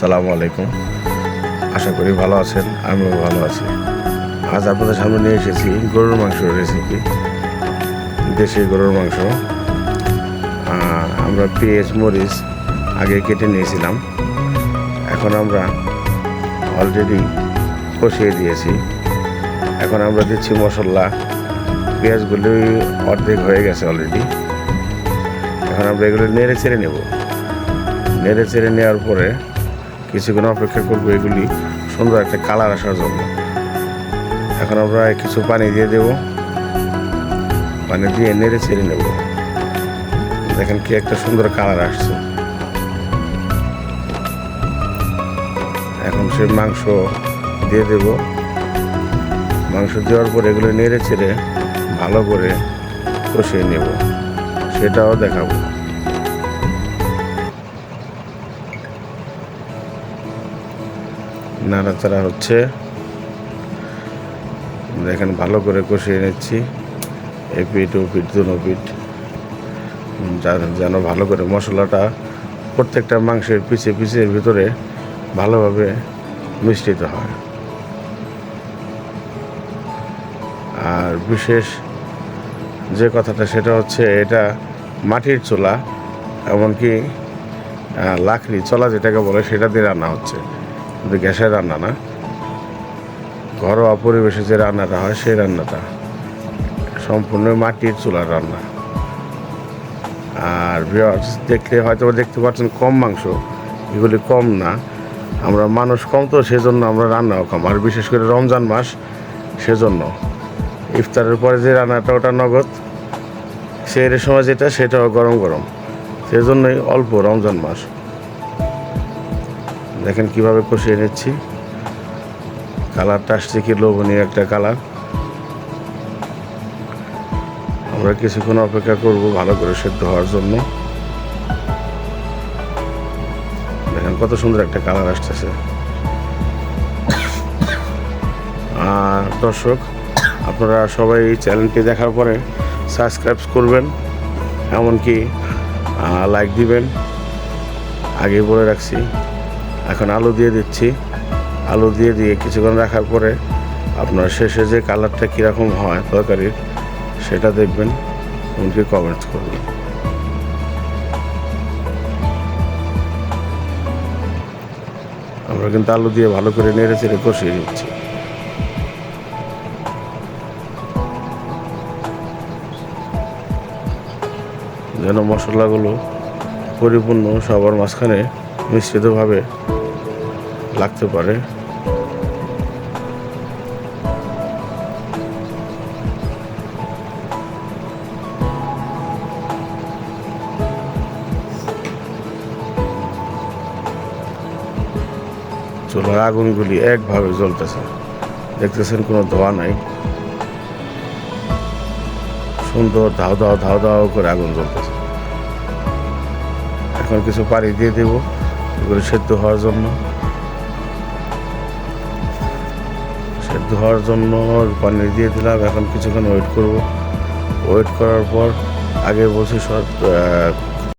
সালামু আলাইকুম। আশা করি ভালো আছেন, আমিও ভালো আছি। আজ আপনাদের সামনে নিয়ে এসেছি গরুর মাংসের রেসিপি দেশি গরুর মাংস। আমরা পেঁয়াজ, মরিচ আগে কেটে নিয়েছিলাম। এখন আমরা অলরেডি কষিয়ে দিয়েছি। এখন আমরা দিচ্ছি মশলা। পেঁয়াজগুলি অর্ধেক হয়ে গেছে অলরেডি এখন আমরা এগুলো নেড়ে ছেড়ে নেব। নেড়ে চেড়ে নেওয়ার পরে কিছুক্ষণ অপেক্ষা করব এগুলি সুন্দর একটা কালার আসার জন্য। এখন আমরা কিছু পানি দিয়ে দেব। পানি দিয়ে নেড়ে ছেড়ে নেব। দেখেন কি একটা সুন্দর কালার আসছে। এখন সে মাংস দিয়ে দেব। মাংস দেওয়ার পর এগুলো নেড়ে ছেড়ে ভালো করে কষিয়ে নেব। সেটাও দেখাবো। নাড়াচাড়া হচ্ছে। দেখেন ভালো করে কষিয়ে নিচ্ছি। এই পিঠ, ও পিঠ, দুনো পিঠ। যেন ভালো করে মশলাটা প্রত্যেকটা মাংসের পিছে পিছের ভিতরে ভালোভাবে মিশ্রিত হয়। আর বিশেষ যে কথাটা সেটা হচ্ছে এটা মাটির চুলা, এমনকি লাকড়ি, চলা যেটাকে বলে সেটা দিয়ে রান্না হচ্ছে। কিন্তু গ্যাসের রান্না না। ঘরোয়া পরিবেশে যে রান্নাটা হয়, সেই রান্নাটা। সম্পূর্ণ মাটির চুলার রান্না। আর ভিওয়ার্স দেখলে হয়তো দেখতে পাচ্ছেন কম মাংস। এগুলি কম না। আমরা মানুষ কম তো, সেজন্য আমরা রান্নাও কম। আর বিশেষ করে রমজান মাস, সেজন্য। ইফতারের পরে যে রান্নাটা, ওটা নগদ। সেরের সময় যেটা, সেটাও গরম গরম। সেজন্যই অল্প রমজান মাস। দেখেন কীভাবে কষিয়ে নিচ্ছি। কালারটা আসছে কি লোভনীয় একটা কালার। আমরা কিছুক্ষণ অপেক্ষা করব ভালো করে সেদ্ধ হওয়ার জন্য। দেখেন কত সুন্দর একটা কালার আসতেছে। আর দর্শক, আপনারা সবাই এই চ্যানেলটি দেখার পরে সাবস্ক্রাইব করবেন, এমনকি লাইক দিবেন। আগে বলে রাখছি এখন আলু দিয়ে দিচ্ছি। আলু দিয়ে দিয়ে কিছুক্ষণ রাখার পরে আপনার শেষে যে কালারটা কীরকম হয় তরকারির, সেটা দেখবেন। এমনকি কমেন্টস করবেন। আমরা কিন্তু আলু দিয়ে ভালো করে নেড়ে চেড়ে কষিয়ে নিচ্ছি। যেন মশলাগুলো পরিপূর্ণ সবার মাঝখানে মিশ্রিতভাবে লাগতে পারে। চুলার আগুনগুলি একভাবে জ্বলতেছে। দেখতেছেন কোনো ধোয়া নাই। সুন্দর ধাও ধাও ধাও ধাও করে আগুন জ্বলতেছে। এখন কিছু পানি দিয়ে দেব। এগুলো সেদ্ধ হওয়ার জন্য। সেদ্ধ হওয়ার জন্য পানি দিয়ে দিলাম, এখন কিছুক্ষণ ওয়েট করব। ওয়েট করার পর আগে বলছি সব